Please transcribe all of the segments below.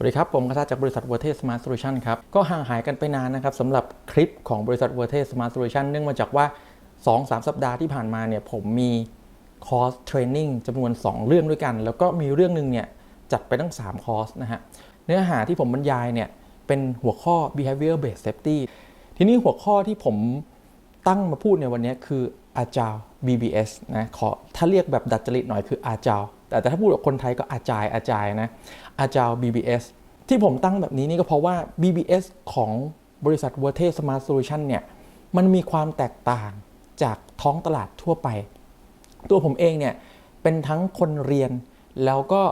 สวัสดีครับ ผมกระทาจากบริษัท v e r t e Smart Solution ครับ ก็ห่างหายกันไปนานนะครับสำหรับคลิปของบริษัท v e r t e Smart Solution เนื่องมาจากว่า 2-3 สัปดาห์ที่ผ่านมาเนี่ยผมมีคอร์สเทรนนิ่งจำนวน 2 เรื่องด้วยกัน แล้วก็มีเรื่องหนึ่งเนี่ยจัดไปตั้ง 3 คอร์สนะฮะเนื้อหาที่ผมบรรยายเนี่ยเป็นหัวข้อ behavior based safety ทีนี้หัวข้อที่ผมตั้งมาพูดในวันนี้คือ agile BBS นะขอถ้าเรียกแบบดัดจริตหน่อยคือ agile แต่ถ้าพูดกับคนไทยก็อาจายอาจายนะ agile BBS ที่ผมตั้งแบบนี้นี่ก็เพราะว่า BBS ของบริษัท v e r t e Smart Solution เนี่ยมันมีความแตกต่างจากท้องตลาดทั่วไป ตัวผมเองเนี่ยเป็นทั้งคนเรียนแล้วก็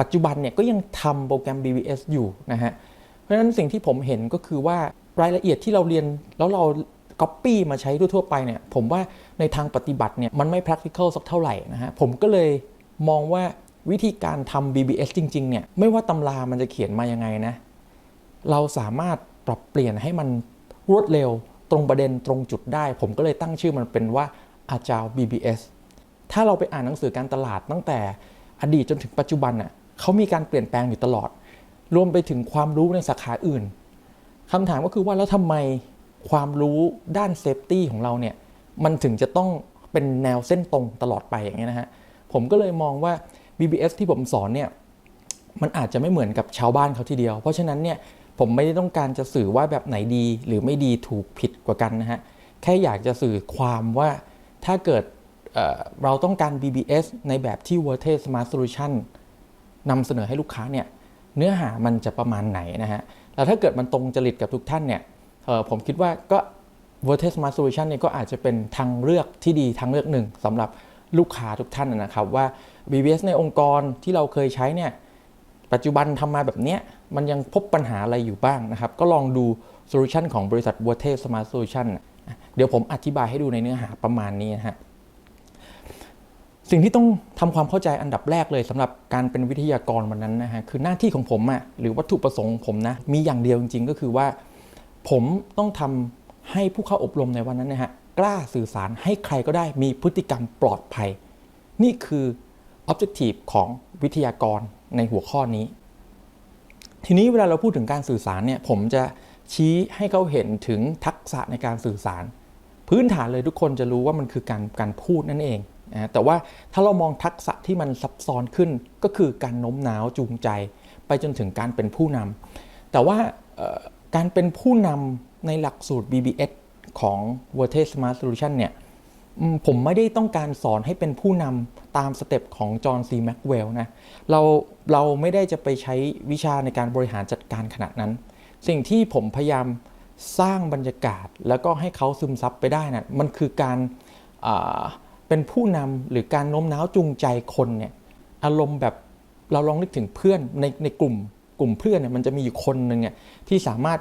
ปัจจุบันเนี่ยก็ยังทำโปรแกรม BBS อยู่นะฮะ เพราะฉะนั้นสิ่งที่ผมเห็นก็คือว่ารายละเอียดที่เราเรียนแล้วเรา Copy มาใช้ทั่วๆไปเนี่ยผมว่าในทางปฏิบัติเนี่ยมันไม่ practical สักเท่าไหร่นะฮะผมก็เลย มองว่าวิธีการทำ BBS จริง ๆ เนี่ย ไม่ว่าตำรามันจะเขียนมายังไงนะ เราสามารถปรับเปลี่ยนให้มันรวดเร็วตรงประเด็นตรงจุดได้ ผมก็เลยตั้งชื่อมันเป็นว่า Agile BBS ถ้าเราไปอ่านหนังสือการตลาดตั้งแต่อดีตจนถึงปัจจุบันน่ะเขามีการเปลี่ยนแปลงอยู่ตลอด รวมไปถึงความรู้ในสาขาอื่นคำถามก็คือว่าแล้วทำไมความรู้ด้านเซฟตี้ของเราเนี่ยมันถึงจะต้องเป็นแนวเส้นตรงตลอดไปอย่างเงี้ยนะฮะ ผมก็เลยมองว่า BBS ที่ผมสอนเนี่ยมันอาจจะไม่เหมือนกับชาวบ้านเขาทีเดียว เพราะฉะนั้นเนี่ยผมไม่ได้ต้องการจะสื่อว่าแบบไหนดี หรือไม่ดีถูกผิดกว่ากันนะฮะแค่อยากจะสื่อความว่าถ้าเกิดเเราต้องการ BBS ในแบบที่ v e r t e Smart Solution นำเสนอให้ลูกค้าเนี่ยเนื้อหามันจะประมาณไหนนะฮะแล้วถ้าเกิดมันตรงจริตกับทุกท่านเนี่ยผมคิดว่าก็ v e r t e Smart Solution เนี่ยก็อาจจะเป็นทางเลือกที่ดีทางเลือกหนึ่งสำหรับ ลูกค้าทุกท่านนะครับว่า BBS ในองค์กรที่เราเคยใช้เนี่ยปัจจุบันทำมาแบบเนี้ยมันยังพบปัญหาอะไรอยู่บ้างนะครับ ก็ลองดูโซลูชันของบริษัท v e r t e Smart Solution เดี๋ยวผมอธิบายให้ดูในเนื้อหาประมาณนี้นะฮะสิ่งที่ต้องทำความเข้าใจอันดับแรกเลยสำหรับการเป็นวิทยากรวันนั้นนะฮะคือหน้าที่ของผมอะหรือวัตถุประสงค์ผมนะมีอย่างเดียวจริงๆ ก็คือว่า ผมต้องทำให้ผู้เข้าอบรมในวันนั้นนะฮะ กล้าสื่อสารให้ใครก็ได้มีพฤติกรรมปลอดภัย นี่คือ Objective ของวิทยากรในหัวข้อนี้ ทีนี้เวลาเราพูดถึงการสื่อสารเนี่ยผมจะชี้ให้เขาเห็นถึงทักษะในการสื่อสาร พื้นฐานเลยทุกคนจะรู้ว่ามันคือการการพูดนั่นเองนะแต่ว่าถ้าเรามองทักษะที่มันซับซ้อนขึ้นก็คือการโน้มน้าวจูงใจ ไปจนถึงการเป็นผู้นำแต่ว่าการเป็นผู้นำในหลักสูตร BBS ของ v e r t e Smart Solution เนี่ยผมไม่ได้ต้องการสอนให้เป็นผู้นำตามสเต็ปของจอห์นซีแม็กเวลนะเราเราไม่ได้จะไปใช้วิชาในการบริหารจัดการขนาดนั้น สิ่งที่ผมพยายามสร้างบรรยากาศ แล้วก็ให้เขาซึมซับไปได้นะมันคือการเป็นผู้นำหรือการโน้มน้าวจูงใจคนเนี่ยอารมณ์แบบเราลองนึกถึงเพื่อนในในกลุ่มกลุ่มเพื่อนเนี่ยมันจะมีอยู่คนหนึ่งเนี่ยที่สามารถ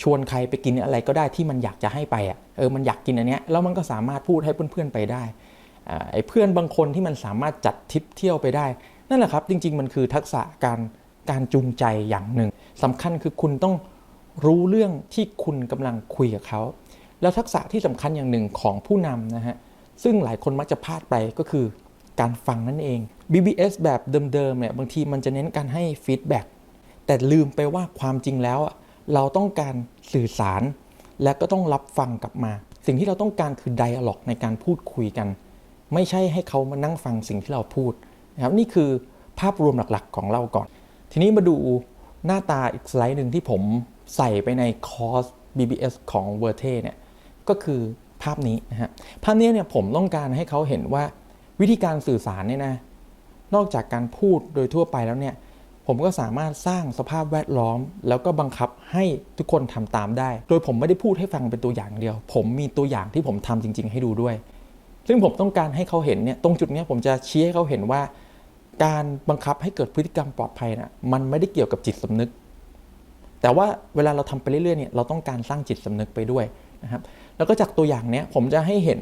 ชวนใครไปกินอะไรก็ได้ที่มันอยากจะให้ไปอะเออมันอยากกินอันเนี้ยแล้วมันก็สามารถพูดให้เพื่อนๆไปได้ไอ้เพื่อนบางคนที่มันสามารถจัดทริปเที่ยวไปได้ นั่นแหละครับจริง ๆ มันคือทักษะการการจูงใจอย่างหนึ่งสำคัญคือคุณต้องรู้เรื่องที่คุณกำลังคุยกับเขา แล้วทักษะที่สำคัญอย่างหนึ่งของผู้นำนะฮะซึ่งหลายคนมักจะพลาดไปก็คือการฟังนั่นเอง BBS แบบเดิมๆเนี่ยบางทีมันจะเน้นการให้ฟีดแบ็กแต่ลืมไปว่าความจริงแล้ว เราต้องการสื่อสาร และก็ต้องรับฟังกลับมา สิ่งที่เราต้องการคือไดอะล็อกในการพูดคุยกัน ไม่ใช่ให้เขามานั่งฟังสิ่งที่เราพูดนะครับนี่คือภาพรวมหลักๆของเราก่อน ทีนี้มาดูหน้าตาอีกสไลด์หนึ่งที่ผมใส่ไปในคอร์ส BBS ของ v e r t e เนี่ยก็คือภาพนี้นะฮะภาพนี้เนี่ยผมต้องการให้เขาเห็นว่าวิธีการสื่อสารเนี่ยนะนอกจากการพูดโดยทั่วไปแล้วเนี่ย ผมก็สามารถสร้างสภาพแวดล้อม แล้วก็บังคับให้ทุกคนทำตามได้ โดยผมไม่ได้พูดให้ฟังเป็นตัวอย่างเดียว ผมมีตัวอย่างที่ผมทำจริง ๆ ให้ดูด้วย ซึ่งผมต้องการให้เขาเห็นเนี่ยตรงจุดนี้ผมจะชี้ให้เขาเห็นว่า การบังคับให้เกิดพฤติกรรมปลอดภัยนะมันไม่ได้เกี่ยวกับจิตสำนึก แต่ว่าเวลาเราทำไปเรื่อยๆเนี่ยเราต้องการสร้างจิตสำนึกไปด้วยนะครับแล้วก็จากตัวอย่างเนี้ยผมจะให้เห็น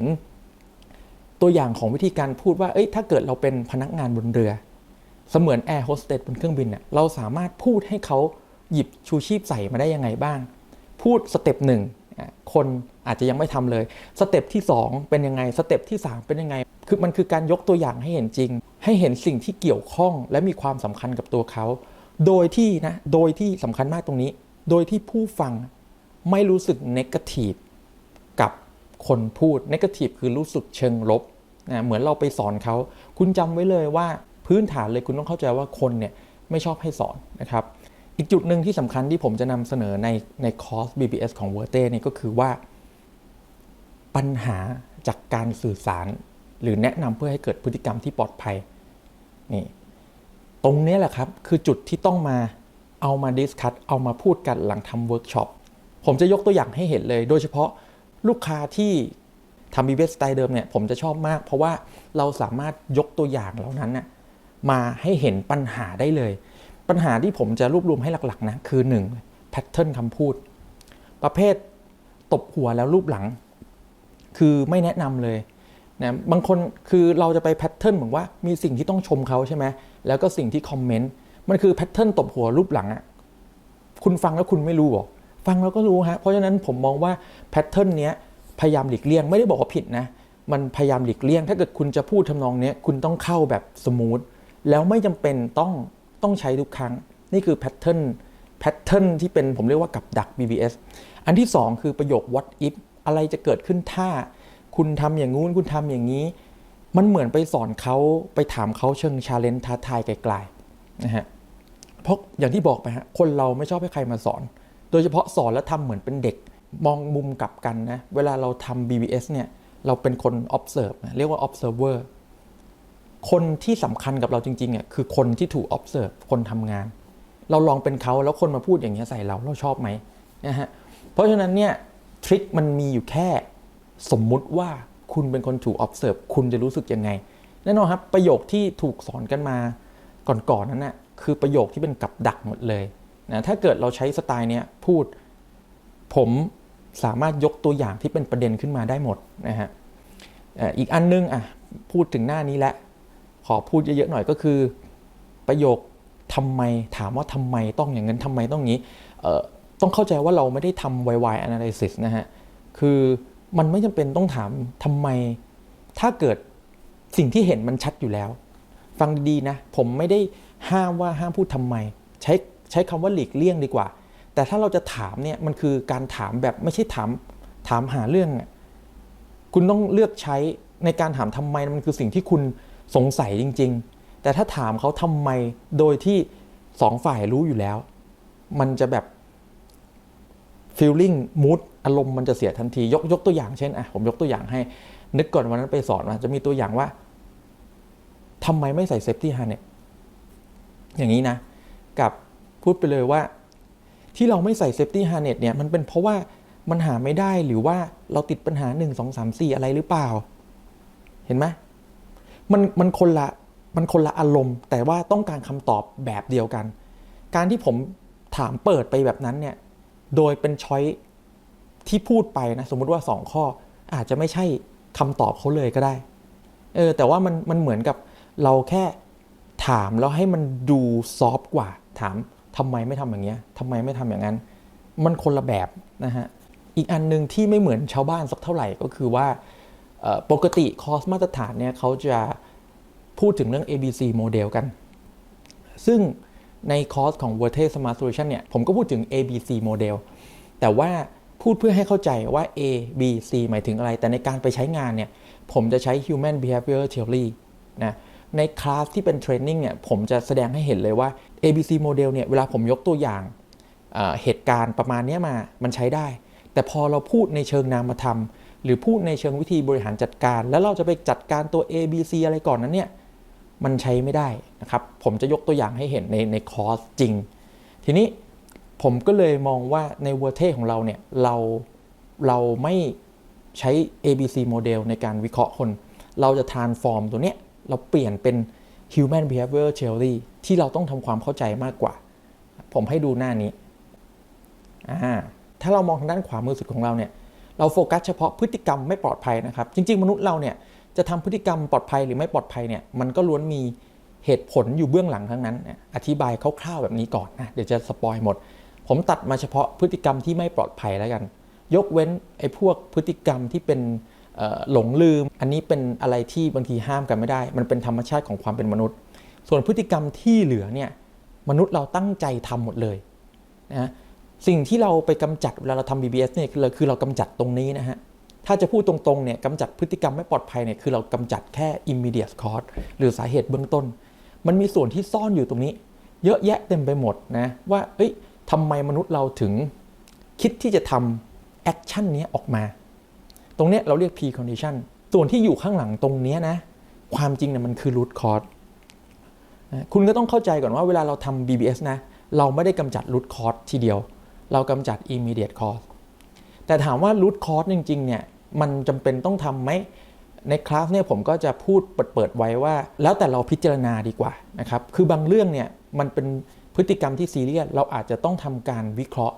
ตัวอย่างของวิธีการพูดว่าเอ้ยถ้าเกิดเราเป็นพนักงานบนเรือ เสมือนแอร์โฮสเตสบนเครื่องบินเนี่ยเราสามารถพูดให้เขาหยิบชูชีพใส่มาได้ยังไงบ้าง พูดสเต็ปหนึ่งคนอาจจะยังไม่ทำเลย สเต็ปที่ 2 เป็นยังไง สเต็ปที่ 3 เป็นยังไง คือมันคือการยกตัวอย่างให้เห็นจริง ให้เห็นสิ่งที่เกี่ยวข้องและมีความสำคัญกับตัวเขา โดยที่นะ โดยที่สำคัญมากตรงนี้ โดยที่ผู้ฟังไม่รู้สึกเนกาทีฟกับคนพูดเนกาทีฟคือรู้สึกเชิงลบนะเหมือนเราไปสอนเขา คุณจำไว้เลยว่า พื้นฐานเลยคุณต้องเข้าใจว่าคนเนี่ยไม่ชอบให้สอนนะครับ อีกจุดหนึ่งที่สำคัญที่ผมจะนำเสนอในในคอร์ส BBS ของ v e r t e นี่ก็คือว่า ปัญหาจากการสื่อสาร หรือแนะนำเพื่อให้เกิดพฤติกรรมที่ปลอดภัยนี่ตรงนี้แหละครับ คือจุดที่ต้องมาเอามาดิสคัตเอามาพูดกันหลังทำเวิร์กช็อปผมจะยกตัวอย่างให้เห็นเลย โดยเฉพาะลูกค้าที่ทำบีเวสสไตล์เดิมเนี่ยผมจะชอบมาก เพราะว่าเราสามารถยกตัวอย่างเหล่านั้นน่ะ มาให้เห็นปัญหาได้เลย ปัญหาที่ผมจะรวบรวมให้หลักๆนะคือ1แพทเทิร์นคำพูด ประเภทตบหัวแล้วรูปหลัง คือไม่แนะนำเลยนะบางคนคือเราจะไปแพทเทิร์นเหมือนว่ามีสิ่งที่ต้องชมเขาใช่ไหมแล้วก็สิ่งที่คอมเมนต์มันคือแพทเทิร์นตบหัวรูปหลังอะ่ะคุณฟังแล้วคุณไม่รู้หรอฟังแล้วก็รู้ฮะเพราะฉะนั้นผมมองว่าแพทเทิร์นเนี้ยพยายามหลีกเลี่ยงไม่ได้บอกว่าผิดนะ มันพยายามหลีกเลี่ยง ถ้าเกิดคุณจะพูดทำนองเนี้ยคุณต้องเข้าแบบสมูท แล้วไม่จำเป็นต้องต้องใช้ทุกครั้ง นี่คือแพทเทิร์นแพทเทิร์นที่เป็นผมเรียกว่ากับดัก BBS อันที่ 2 คือประโยค what if อะไรจะเกิดขึ้นถ้า คุณทำอย่างงู้นคุณทำอย่างนี้ มันเหมือนไปสอนเขาไปถามเขาเชิงชาเลนจ์ท้าทายไกลๆนะฮะเพราะอย่างที่บอกไปฮะคนเราไม่ชอบให้ใครมาสอน โดยเฉพาะสอนแล้วทำเหมือนเป็นเด็กมองมุมกลับกันนะ เวลาเราทำ BBS เนี่ย เราเป็นคน observe นะเรียกว่า observer คนที่สำคัญกับเราจริงๆอะคือคนที่ถูก observe คนทำงาน เราลองเป็นเขาแล้วคนมาพูดอย่างนี้ยใส่เราเราชอบไหมนะฮะเพราะฉะนั้นเนี่ยทริคมันมีอยู่แค่สมมุติว่าคุณเป็นคนถูก observe คุณจะรู้สึกยังไง แน่นอนครับ ประโยคที่ถูกสอนกันมาก่อนๆนั้นนะ่ะคือประโยคที่เป็นกับดักหมดเลยนะถ้าเกิดเราใช้สไตล์เนี้ยพูดผมสามารถยกตัวอย่างที่เป็นประเด็นขึ้นมาได้หมดนะฮะอีกอันนึงอะพูดถึงหน้านี้แล้ว อพูดเยอะๆหน่อยก็คือ ประโยคทำไมถามว่าทำไมต้องอย่างนั้นทำไมต้องงี้ต้องเข้าใจว่าเราไม่ได้ทำ YY analysis นะฮะ คือมันไม่จำเป็นต้องถามทำไม ถ้าเกิดสิ่งที่เห็นมันชัดอยู่แล้ว ฟังดีๆนะ ผมไม่ได้ห้ามว่าห้ามพูดทำไม ใช้ใช้คำว่าหลีกเลี่ยงดีกว่า แต่ถ้าเราจะถามเนี่ย มันคือการถามแบบไม่ใช่ถามถามหาเรื่อง คุณต้องเลือกใช้ในการถามทำไม มันคือสิ่งที่คุณ สงสัยจริง ๆ แต่ถ้าถามเขาทำไมโดยที่สองฝ่ายรู้อยู่แล้ว มันจะแบบ feeling mood อารมณ์มันจะเสียทันที ยกยกตัวอย่างเช่นอะผมยกตัวอย่างให้ นึกก่อนวันนั้นไปสอนมาจะมีตัวอย่างว่าทำไมไม่ใส่เซฟตี้ฮาร์เน็ตอย่างนี้นะ กับพูดไปเลยว่าที่เราไม่ใส่เซฟตี้ฮาร์เน็ตเนี่ยมันเป็นเพราะว่ามันหาไม่ได้หรือว่าเราติดปัญหา 1 2 3 4 อะไรหรือเปล่า เห็นไหม มันมันคนละมันคนละอารมณ์ แต่ว่าต้องการคำตอบแบบเดียวกัน การที่ผมถามเปิดไปแบบนั้นเนี่ยโดยเป็นช้อยที่พูดไปนะสมมุติว่า 2 ข้ออาจจะไม่ใช่คำตอบเขาเลยก็ได้เออแต่ว่ามันมันเหมือนกับเราแค่ถามแล้วให้มันดูซอฟกว่า ถามทำไมไม่ทำอย่างเงี้ยทำไมไม่ทำอย่างนั้น มันคนละแบบนะฮะอีกอันหนึ่งที่ไม่เหมือนชาวบ้านสักเท่าไหร่ก็คือว่า ปกติคอร์สมาตรฐานเนี่ยเขาจะพูดถึงเรื่อง ABC โมเดลกัน ซึ่งในคอร์สของ v e r t e Smart Solution เนี่ยผมก็พูดถึง ABC โมเดลแต่ว่าพูดเพื่อให้เข้าใจว่า A B C หมายถึงอะไร แต่ในการไปใช้งานเนี่ย ผมจะใช้ Human Behavior Theory นะ ในคลาสที่เป็นเทรนนิ่งเนี่ย ผมจะแสดงให้เห็นเลยว่า ABC โมเดลเนี่ย เวลาผมยกตัวอย่างเเหตุการณ์ประมาณนี้มา มันใช้ได้ แต่พอเราพูดในเชิงนามธรรม หรือพูดในเชิงวิธีบริหารจัดการ แล้วเราจะไปจัดการตัว A B C อะไรก่อนนั้นเนี่ยมันใช้ไม่ได้นะครับ ผมจะยกตัวอย่างให้เห็นในในคอร์สจริง ทีนี้ผมก็เลยมองว่าในเวอร์เทของเราเนี่ยเราเราไม่ใช้ ABC โมเดลในการวิเคราะห์คน เราจะ transform ตัวเนี้ยเราเปลี่ยนเป็น Human Behavior Theory ที่เราต้องทำความเข้าใจมากกว่า ผมให้ดูหน้านี้อ่าถ้าเรามองทางด้านขวามือสุดของเราเนี่ย เราโฟกัสเฉพาะพฤติกรรมไม่ปลอดภัยนะครับ จริง ๆ มนุษย์เราเนี่ยจะทำพฤติกรรมปลอดภัยหรือไม่ปลอดภัยเนี่ยมันก็ล้วนมีเหตุผลอยู่เบื้องหลังทั้งนั้นเนี่ยอธิบายคร่าวๆแบบนี้ก่อนนะเดี๋ยวจะสปอยหมด ผมตัดมาเฉพาะพฤติกรรมที่ไม่ปลอดภัยแล้วกัน ยกเว้นไอ้พวกพฤติกรรมที่เป็นหลงลืม อันนี้เป็นอะไรที่บางทีห้ามกันไม่ได้ มันเป็นธรรมชาติของความเป็นมนุษย์ ส่วนพฤติกรรมที่เหลือเนี่ยมนุษย์เราตั้งใจทำหมดเลยนะ สิ่งที่เราไปกำจัดเวลาเราทำ BBS เนี่ยคือเราคือเรากำจัดตรงนี้นะฮะถ้าจะพูดตรงๆเนี่ยกำจัดพฤติกรรมไม่ปลอดภัยเนี่ยคือเรากำจัดแค่ immediate cause หรือสาเหตุเบื้องต้น มันมีส่วนที่ซ่อนอยู่ตรงนี้ เยอะแยะเต็มไปหมดนะว่าเอ้ยทำไมมนุษย์เราถึงคิดที่จะทำแอคชั่นนี้ออกมา ตรงเนี้ยเราเรียก precondition ส่วนที่อยู่ข้างหลังตรงเนี้ยนะความจริงเนี่ยมันคือ root cause คุณก็ต้องเข้าใจก่อนว่าเวลาเราทำ BBS นะเราไม่ได้กำจัด root cause ทีเดียว เรากำจัด immediate cause แต่ถามว่า root cause จริงๆเนี่ยมันจำเป็นต้องทำไหมในคลาสเนี่ยผมก็จะพูดเปิดๆไว้ว่า แล้วแต่เราพิจารณาดีกว่านะครับคือบางเรื่องเนี่ยมันเป็นพฤติกรรมที่ซีเรียสเราอาจจะต้องทำการวิเคราะห์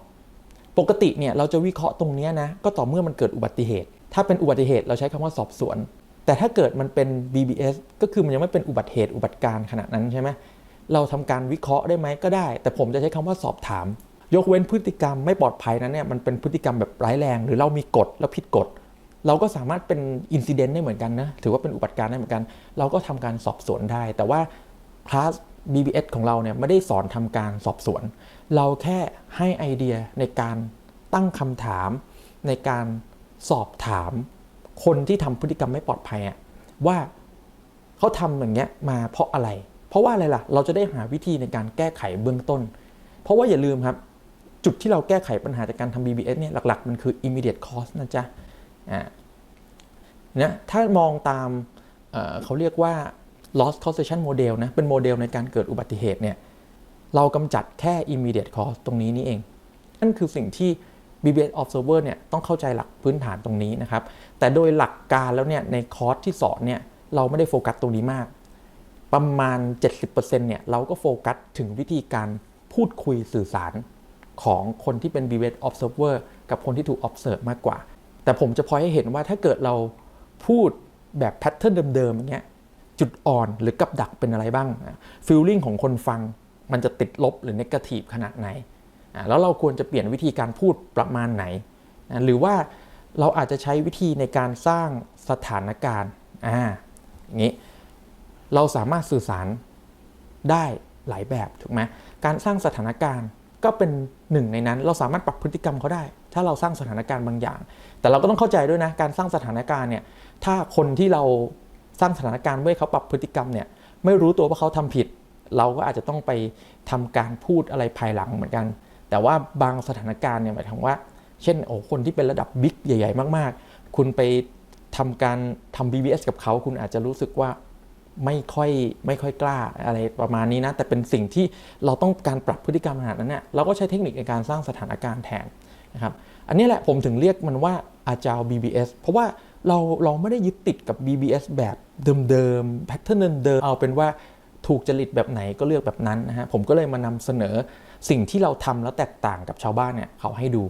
ปกติเนี่ยเราจะวิเคราะห์ตรงเนี้ยนะก็ต่อเมื่อมันเกิดอุบัติเหตุ ถ้าเป็นอุบัติเหตุเราใช้คำว่าสอบสวน แต่ถ้าเกิดมันเป็น BBS ก็คือมันยังไม่เป็นอุบัติเหตุอุบัติการณ์ขนาดนั้นใช่ไหมเราทำการวิเคราะห์ได้ไหมก็ได้ แต่ผมจะใช้คำว่าสอบถาม ยกเว้นพฤติกรรมไม่ปลอดภัยนั้นเนี่ยมันเป็นพฤติกรรมแบบร้ายแรง หรือเรามีกฎแล้วผิดกฎ เราก็สามารถเป็นอินซิเดนต์ได้เหมือนกันนะถือว่าเป็นอุบัติการณ์ได้เหมือนกัน เราก็ทำการสอบสวนได้ แต่ว่าคลาส BBS ของเราเนี่ยไม่ได้สอนทำการสอบสวน เราแค่ให้ไอเดียในการตั้งคำถาม ในการสอบถาม คนที่ทำพฤติกรรมไม่ปลอดภัยอะว่าเขาทำอย่างเงี้ยมาเพราะอะไร เพราะว่าอะไรล่ะ เราจะได้หาวิธีในการแก้ไขเบื้องต้น เพราะว่าอย่าลืมครับ จุดที่เราแก้ไขปัญหาจากการทำ BBS เนี่ยหลักๆ มันคือ immediate cause นะจ๊ะอ่านี่ยถ้ามองตามเเขาเรียกว่า loss causation model นะ เป็นโมเดลในการเกิดอุบัติเหตุเนี่ย เรากำจัดแค่ immediate cause ตรงนี้นี่เอง นั่นคือสิ่งที่ BBS observer เนี่ยต้องเข้าใจหลักพื้นฐานตรงนี้นะครับ แต่โดยหลักการแล้วเนี่ยในคอร์สที่สอนเนี่ยเราไม่ได้โฟกัสตรงนี้มาก ประมาณ 70%เนี่ยเราก็โฟกัสถึงวิธีการพูดคุยสื่อสาร ของคนที่เป็น BBS observer กับคนที่ถูก observe มากกว่า แต่ผมจะพอยให้เห็นว่าถ้าเกิดเราพูดแบบแพทเทิร์นเดิมๆอย่างเงี้ยจุดอ่อนหรือกับดักเป็นอะไรบ้างฟีลลิ่งของคนฟังมันจะติดลบหรือ n นกาทีฟขนาดไหน แล้วเราควรจะเปลี่ยนวิธีการพูดประมาณไหน หรือว่าเราอาจจะใช้วิธีในการสร้างสถานการณ์อ่าอย่างนี้เราสามารถสื่อสารได้หลายแบบถูกไหมการสร้างสถานการณ์ ก็เป็นหนึ่งในนั้น เราสามารถปรับพฤติกรรมเขาได้ ถ้าเราสร้างสถานการณ์บางอย่าง แต่เราก็ต้องเข้าใจด้วยนะการสร้างสถานการณ์เนี่ยถ้าคนที่เราสร้างสถานการณ์เมื่อเขาปรับพฤติกรรมเนี่ยไม่รู้ตัวว่าเขาทำผิด เราก็อาจจะต้องไปทำการพูดอะไรภายหลังเหมือนกัน แต่ว่าบางสถานการณ์เนี่ยหมายถึงว่า เช่นโอ้คนที่เป็นระดับบิ๊กใหญ่ ๆ มาก ๆ คุณไปทำการทำ BBS กับเขาคุณอาจจะรู้สึกว่า ไม่ค่อยไม่ค่อยกล้าอะไรประมาณนี้นะ แต่เป็นสิ่งที่เราต้องการปรับพฤติกรรมขนาดนั้นเนี่ยเราก็ใช้เทคนิคในการสร้างสถานการณ์แทนนะครับอันนี้แหละผมถึงเรียกมันว่าอาจารย์ BBS เพราะว่าเราเราไม่ได้ยึดติดกับ BBS แบบเดิมๆแพทเทิร์นเดิมเอาเป็นว่าถูกจริตแบบไหนก็เลือกแบบนั้นนะฮะผมก็เลยมานำเสนอสิ่งที่เราทำแล้วแตกต่างกับชาวบ้านเนี่ยเขาให้ดู